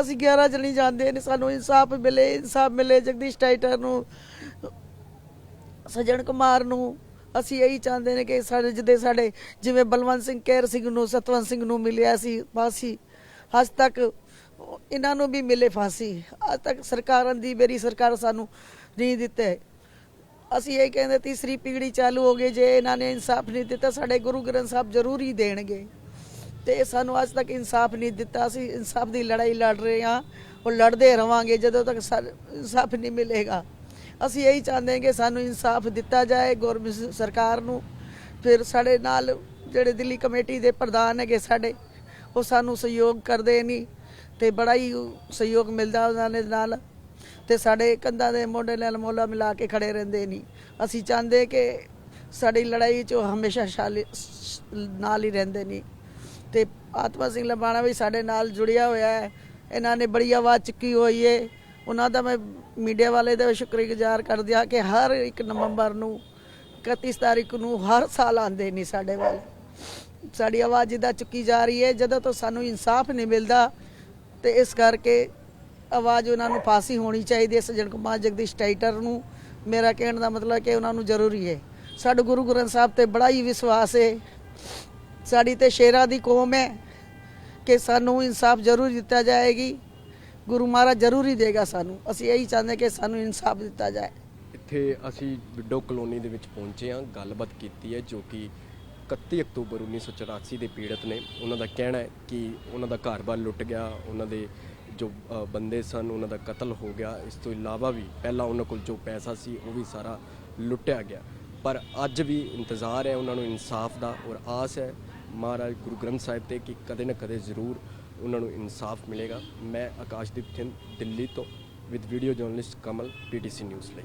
ਅਸੀਂ 11 ਜਣੀ ਜਾਂਦੇ ਨੇ, ਸਾਨੂੰ ਇਨਸਾਫ ਮਿਲੇ ਇਨਸਾਫ ਮਿਲੇ ਜਗਦੀਸ਼ ਟਾਈਟਰ ਨੂੰ, ਸਜਣ ਕੁਮਾਰ ਨੂੰ। ਅਸੀਂ ਇਹੀ ਚਾਹੁੰਦੇ ਨੇ ਕਿ ਸਾਡੇ ਜਿੱਦੇ ਸਾਡੇ ਜਿਵੇਂ ਬਲਵੰਤ ਸਿੰਘ ਕੇਰ ਸਿੰਘ ਨੂੰ, ਸਤਵੰਤ ਸਿੰਘ ਨੂੰ ਮਿਲਿਆ ਸੀ ਫਾਂਸੀ ਅੱਜ ਤੱਕ ਇਹਨਾਂ ਨੂੰ ਵੀ ਮਿਲੇ ਫਾਂਸੀ। ਅੱਜ ਤੱਕ ਸਰਕਾਰਾਂ ਦੀ, ਮੇਰੀ ਸਰਕਾਰ ਸਾਨੂੰ ਨਹੀਂ ਦਿੱਤੇ। ਅਸੀਂ ਇਹ ਕਹਿੰਦੇ ਤੀਸਰੀ ਪੀੜ੍ਹੀ ਚਾਲੂ ਹੋ ਗਈ, ਜੇ ਇਹਨਾਂ ਨੇ ਇਨਸਾਫ ਨਹੀਂ ਦਿੱਤਾ, ਸਾਡੇ ਗੁਰੂ ਗ੍ਰੰਥ ਸਾਹਿਬ ਜ਼ਰੂਰ ਹੀ ਦੇਣਗੇ। ਤੇ ਸਾਨੂੰ ਅੱਜ ਤੱਕ ਇਨਸਾਫ ਨਹੀਂ ਦਿੱਤਾ, ਅਸੀਂ ਇਨਸਾਫ ਦੀ ਲੜਾਈ ਲੜ ਰਹੇ ਹਾਂ, ਉਹ ਲੜਦੇ ਰਵਾਂਗੇ ਜਦੋਂ ਤੱਕ ਸਾਨੂੰ ਇਨਸਾਫ ਨਹੀਂ ਮਿਲੇਗਾ। ਅਸੀਂ ਇਹੀ ਚਾਹੁੰਦੇ ਹਾਂ ਕਿ ਸਾਨੂੰ ਇਨਸਾਫ ਦਿੱਤਾ ਜਾਏ ਗੌਰਮੈਂਟ ਸਰਕਾਰ ਨੂੰ। ਫਿਰ ਸਾਡੇ ਨਾਲ ਜਿਹੜੇ ਦਿੱਲੀ ਕਮੇਟੀ ਦੇ ਪ੍ਰਧਾਨ ਹੈਗੇ ਸਾਡੇ, ਉਹ ਸਾਨੂੰ ਸਹਿਯੋਗ ਕਰਦੇ ਨਹੀਂ ਤੇ ਬੜਾ ਹੀ ਸਹਿਯੋਗ ਮਿਲਦਾ ਉਹਨਾਂ ਦੇ ਨਾਲ। ਤੇ ਸਾਡੇ ਕੰਧਾਂ ਦੇ ਮੋਢੇ ਨਾਲ ਮੋਲਾ ਮਿਲਾ ਕੇ ਖੜੇ ਰਹਿੰਦੇ ਨਹੀਂ ਅਸੀਂ ਚਾਹੁੰਦੇ ਕਿ ਸਾਡੀ ਲੜਾਈ 'ਚ ਉਹ ਹਮੇਸ਼ਾ ਸ਼ਾਲੀ- ਨਾਲ ਹੀ ਰਹਿੰਦੇ ਨਹੀਂ ਤੇ ਆਤਮਾ ਸਿੰਘ ਲਬਾਣਾ ਵੀ ਸਾਡੇ ਨਾਲ ਜੁੜਿਆ ਹੋਇਆ ਹੈ। ਇਹਨਾਂ ਨੇ ਬੜੀ ਆਵਾਜ਼ ਚੁੱਕੀ ਹੋਈ ਹੈ ਉਹਨਾਂ ਦਾ ਮੈਂ ਮੀਡੀਆ ਵਾਲੇ ਦਾ ਵੀ ਸ਼ੁਕਰਗੁਜ਼ਾਰ ਕਰਦੀ ਹਾਂ ਕਿ ਹਰ ਇੱਕ ਨਵੰਬਰ ਨੂੰ 31 ਤਾਰੀਖ ਨੂੰ ਹਰ ਸਾਲ ਆਉਂਦੇ ਨੇ ਸਾਡੇ ਵੱਲ। ਸਾਡੀ ਆਵਾਜ਼ ਜਿੱਦਾਂ ਚੁੱਕੀ ਜਾ ਰਹੀ ਹੈ ਜਦੋਂ ਤੋਂ ਸਾਨੂੰ ਇਨਸਾਫ ਨਹੀਂ ਮਿਲਦਾ ਤੇ ਇਸ ਕਰਕੇ ਆਵਾਜ਼ ਉਹਨਾਂ ਨੂੰ ਫਾਂਸੀ ਹੋਣੀ ਚਾਹੀਦੀ ਹੈ। ਸੱਜਣ ਕੁਮਾਰ ਜਗਦੀਸ਼ ਟਾਈਟਰ ਨੂੰ ਮੇਰਾ ਕਹਿਣ ਦਾ ਮਤਲਬ ਕਿ ਉਹਨਾਂ ਨੂੰ ਜ਼ਰੂਰੀ ਹੈ। ਸਾਡੇ ਗੁਰੂ ਗ੍ਰੰਥ ਸਾਹਿਬ ਤੇ ਬੜਾ ਹੀ ਵਿਸ਼ਵਾਸ ਹੈ। ਸਾਡੀ ਤੇ ਸ਼ੇਰਾਂ ਦੀ ਕੌਮ ਹੈ ਕਿ ਸਾਨੂੰ ਇਨਸਾਫ ਜ਼ਰੂਰ ਦਿੱਤਾ ਜਾਏਗੀ। ਗੁਰੂ ਮਹਾਰਾਜ ਜ਼ਰੂਰ ਹੀ ਦੇਗਾ ਸਾਨੂੰ। ਅਸੀਂ ਇਹੀ ਚਾਹੁੰਦੇ ਕਿ ਸਾਨੂੰ ਇਨਸਾਫ ਦਿੱਤਾ ਜਾਏ। ਇੱਥੇ ਅਸੀਂ ਵਿਡੋ ਕਲੋਨੀ ਦੇ ਵਿੱਚ ਪਹੁੰਚੇ ਹਾਂ। ਗੱਲਬਾਤ ਕੀਤੀ ਹੈ ਜੋ ਕਿ 31 ਅਕਤੂਬਰ 1984 ਦੇ ਪੀੜਤ ਨੇ ਉਹਨਾਂ ਦਾ ਕਹਿਣਾ ਹੈ ਕਿ ਉਹਨਾਂ ਦਾ ਘਰ-ਬਾਰ ਲੁੱਟ ਗਿਆ ਉਹਨਾਂ ਦੇ ਜੋ ਅ, ਬੰਦੇ ਸਨ ਉਹਨਾਂ ਦਾ ਕਤਲ ਹੋ ਗਿਆ। ਇਸ ਤੋਂ ਇਲਾਵਾ ਵੀ ਪਹਿਲਾਂ ਉਹਨਾਂ ਕੋਲ ਜੋ ਪੈਸਾ ਸੀ ਉਹ ਵੀ ਸਾਰਾ ਲੁੱਟਿਆ ਗਿਆ। ਪਰ ਅੱਜ ਵੀ ਇੰਤਜ਼ਾਰ ਹੈ ਉਹਨਾਂ ਨੂੰ ਇਨਸਾਫ ਦਾ ਔਰ ਆਸ ਹੈ ਮਹਾਰਾਜ ਗੁਰੂ ਗ੍ਰੰਥ ਸਾਹਿਬ ਤੇ ਕਿ ਕਦੇ ਨਾ ਕਦੇ ਜ਼ਰੂਰ ਉਹਨਾਂ ਨੂੰ ਇਨਸਾਫ ਮਿਲੇਗਾ। ਮੈਂ ਆਕਾਸ਼ਦੀਪ ਚੰਦ ਦਿੱਲੀ ਤੋਂ with video journalist Kamal PTC news ਲਈ।